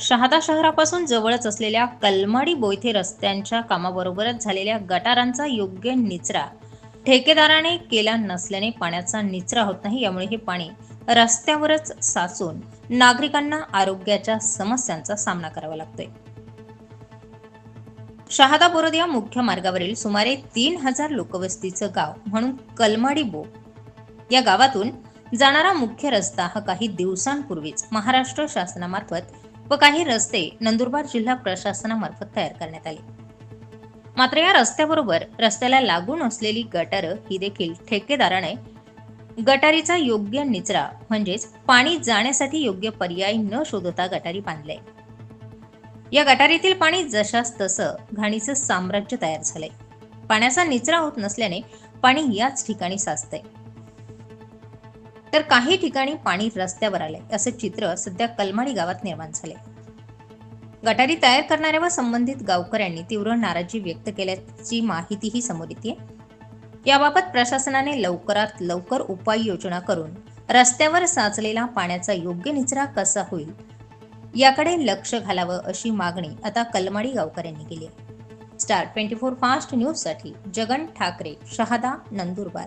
शहादा शहरापासून जवळच असलेल्या कलमाडी बोयथे रस्त्यांच्या कामाबरोबरच झालेल्या गटारांचा योग्य निचरा. ठेकेदाराने केला नसल्याने पाण्याचा निचरा होत नाही यामुळे हे पाणी रस्त्यावरच साचून नागरिकांना आरोग्याच्या समस्यांचा सामना करावा लागतोय. शहादा बोरद या मुख्य मार्गावरील सुमारे तीन हजार लोकवस्तीचं गाव म्हणून कलमाडी बो. या गावातून जाणारा मुख्य रस्ता हा काही दिवसांपूर्वीच महाराष्ट्र शासनामार्फत व काही रस्ते नंदुरबार जिल्हा प्रशासनामार्फत तयार करण्यात आले. मात्र या रस्त्याबरोबर रस्त्याला लागून असलेली गटारं ही देखील ठेकेदाराने गटारीचा योग्य निचरा म्हणजेच पाणी जाण्यासाठी योग्य पर्याय न शोधता गटारी बांधले. या गटारीतील पाणी जशास तसं घाणीचं साम्राज्य तयार झालंय. पाण्याचा निचरा होत नसल्याने पाणी याच ठिकाणी साचतंय. तर काही ठिकाणी पाणी रस्त्यावर आले असे चित्र सध्या कलमाडी गावात निर्माण झाले. गटारी तयार करणाऱ्या व संबंधित गावकऱ्यांनी तीव्र नाराजी व्यक्त केल्याची माहितीही समोर येते याबाबत प्रशासनाने लवकरात लवकर उपाययोजना करून रस्त्यावर साचलेला पाण्याचा योग्य निचरा कसा होईल याकडे लक्ष घालावं अशी मागणी आता कलमाडी गावकऱ्यांनी केली आहे. स्टार ट्वेंटी फोर फास्ट न्यूजसाठी जगन ठाकरे शहादा नंदुरबार.